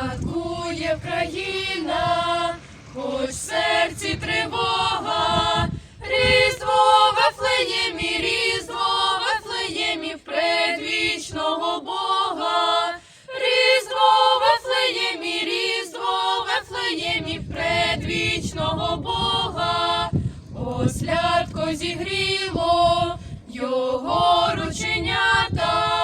Святкує країна, хоч в серці тривога, Різдво в Вифлеємі, Різдво в Вифлеємі, в предвічного Бога, Різдво в Вифлеємі, Різдво в Вифлеємі, в предвічного Бога, Ослядко зігріло його рученята,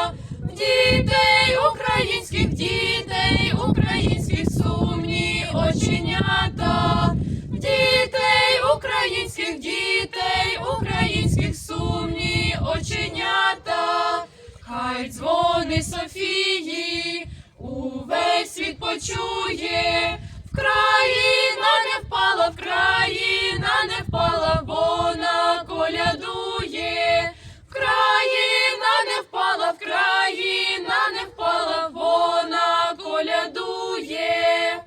дітей українських, дітей українських сумні оченята, дітей українських, дітей українських сумні оченята, хай дзвони Софії увесь світ почує, Вкраїна не впала, Вкраїна не впала, вона колядує, не впала, Вкраїна не впала, вона колядує.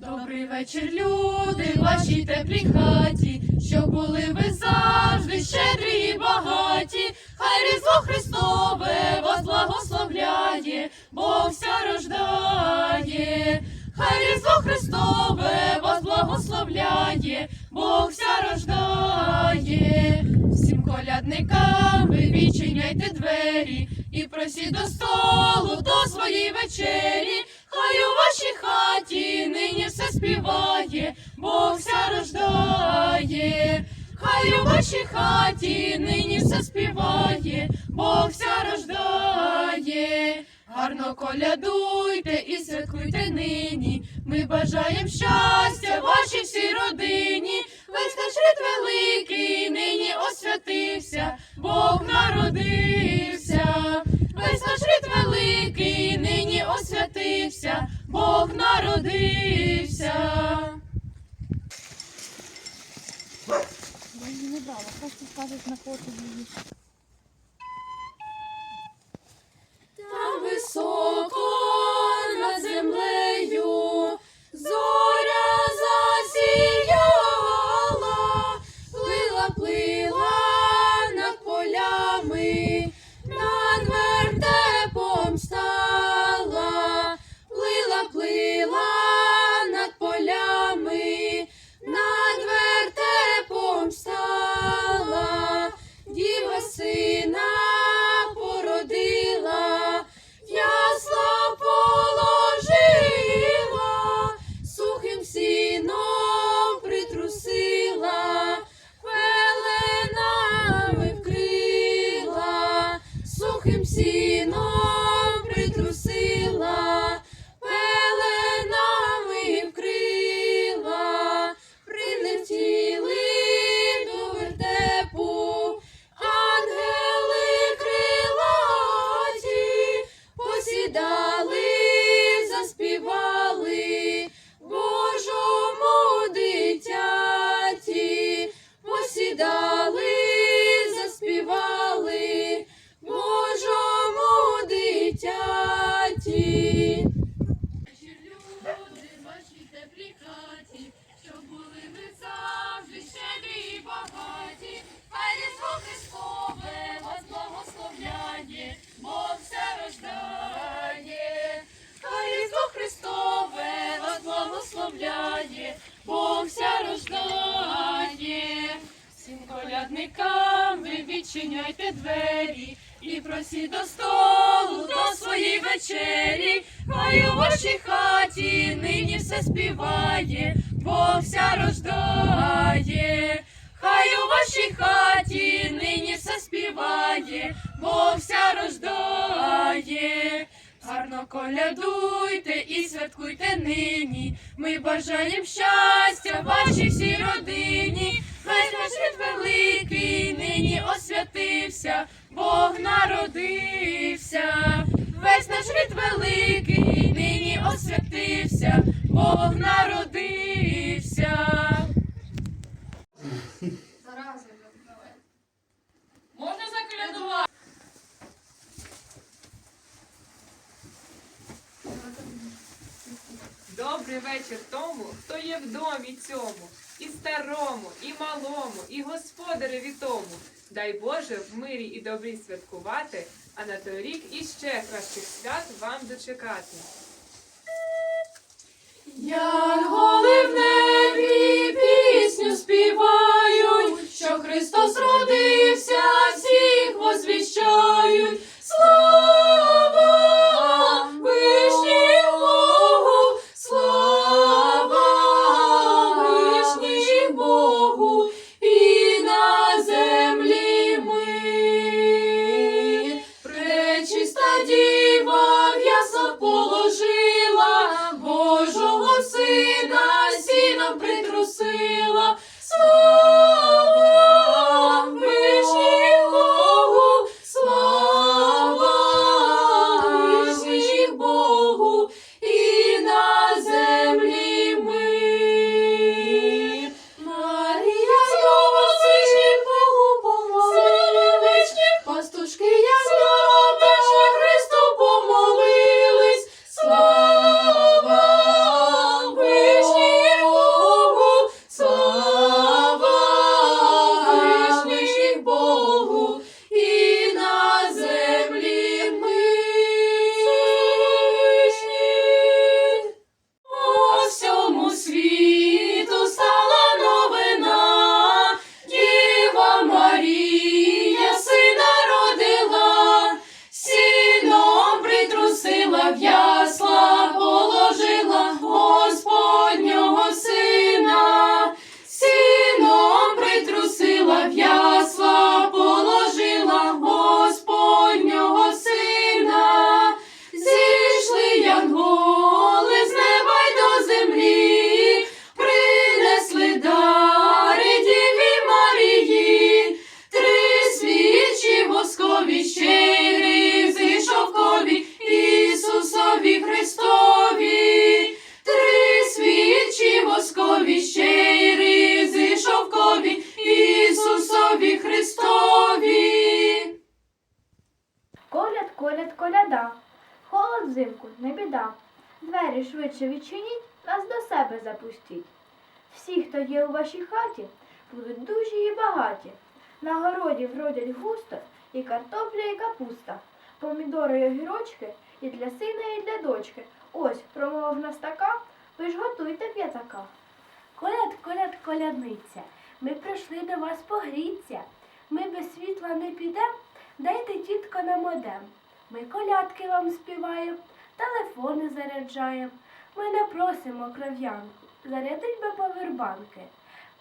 Добрий вечір, люди, в вашій теплій хаті, щоб були ви завжди щедрі і багаті. Хай Різдво Христове вас благословляє, Бог вся рождає. Хай Різдво Христове вас благословляє, Бог вся рождає. Всім колядникам ви відчиняйте двері і просіть до столу до своєї вечері. Хай у вашій хаті нині все співає, Бог вся рождає. Хай у вашій хаті нині все співає, Бог вся рождає. Гарно колядуйте і святкуйте нині. Ми бажаємо щастя вашій всій родині. Весь наш рід великий нині освятився, Бог народився. Весь наш рід великий нині освятився, Бог народився. Я не брала, просто скажуть на фото її. І просіть до столу до своєї вечері. Хай у вашій хаті нині все співає, Бог вся рождає. Хай у вашій хаті нині все співає, Бог вся рождає. Гарно колядуйте і святкуйте нині. Ми бажаємо щастя вашій всій родині. Весь наш великий нині освятився, Бог народився. Весь наш рід великий нині освятився, Бог народився. Можна заколядувати? Добрий вечір тому, хто є в домі цьому. Старому, і малому, і господареві тому. Дай Боже в мирі і добрі святкувати, а на той рік іще кращих свят вам дочекати. bold. Не біда. Двері швидше відчиніть, нас до себе запустіть. Всі, хто є у вашій хаті, будуть дужі і багаті. На городі вродять густо і картопля, і капуста, помідори і огірочки і для сина, і для дочки. Ось, промовив нас така, ви ж готуйте п'ятака. Коляд, коляд, колядниця, ми прийшли до вас погріться. Ми без світла не підем, дайте тітко на модем. Ми колядки вам співаємо, телефони заряджаємо. Ми не просимо кров'янку, зарядить би повербанки.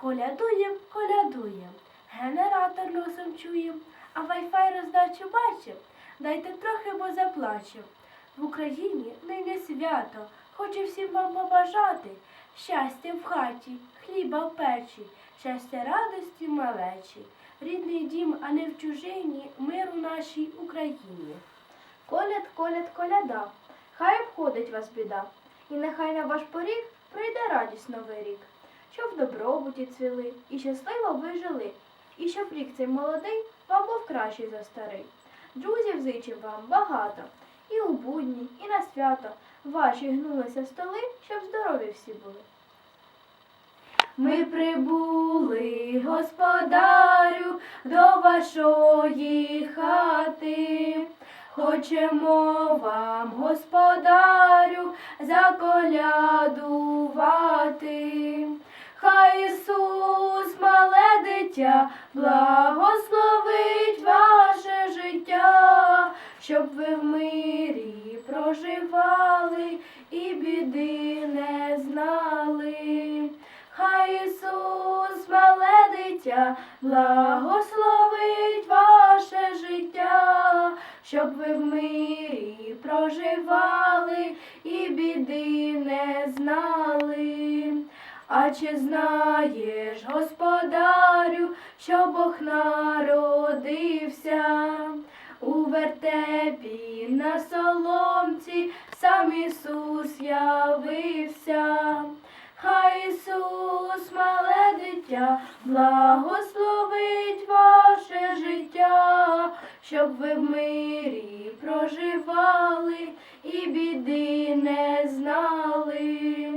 Колядуєм, колядуєм, генератор носом чуєм, а вайфай роздачу бачим, дайте трохи, бо заплачем. В Україні нині свято, хочу всім вам побажати. Щастя в хаті, хліба в печі, щастя радості малечі, рідний дім, а не в чужині, мир у нашій Україні. Коляд, коляд, коляда, хай обходить вас біда, і нехай на ваш поріг прийде радість новий рік, щоб в добробуті цвіли, і щасливо ви жили, і щоб рік цей молодий вам був кращий за старий. Друзів зичив вам багато, і у будні, і на свято ваші гнулися столи, щоб здорові всі були. Ми прибули, господарю, до вашої хати. Хочемо вам, господарю, заколядувати. Хай Ісус, мале дитя, благословить ваше життя, щоб ви в мирі проживали і біди не знали. Хай Ісус, мале дитя, благословить життя, щоб ви в мирі проживали і біди не знали. А чи знаєш, господарю, що Бог народився? У вертепі на соломці сам Ісус явився. Хай Ісус, мале дитя, благословить ваше життя, щоб ви в мирі проживали і біди не знали.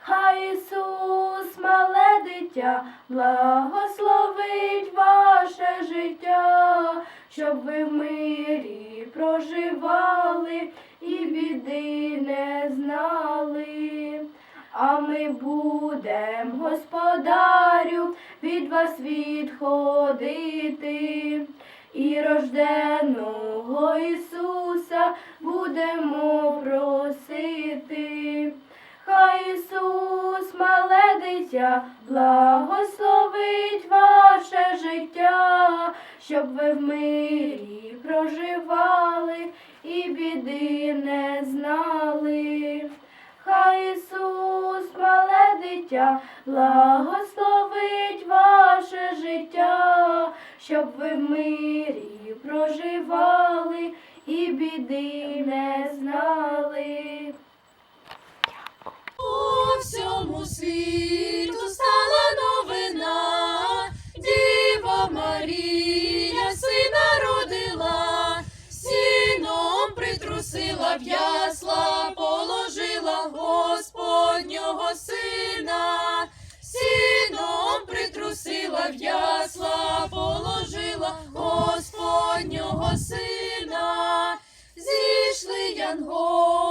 Хай Ісус, мале дитя, благословить ваше життя, щоб ви в мирі проживали і біди не знали. А ми будем, господарю, від вас відходити. І рожденого Ісуса будемо просити. Хай Ісус, мале дитя, благословить ваше життя, щоб ви в мирі проживали і біди не знали. Хай Ісус, мале дитя, благословить ваше життя, щоб ви в мирі проживали і біди не знали. У всьому світу в ясла, положила Господнього сина. Зійшли янголи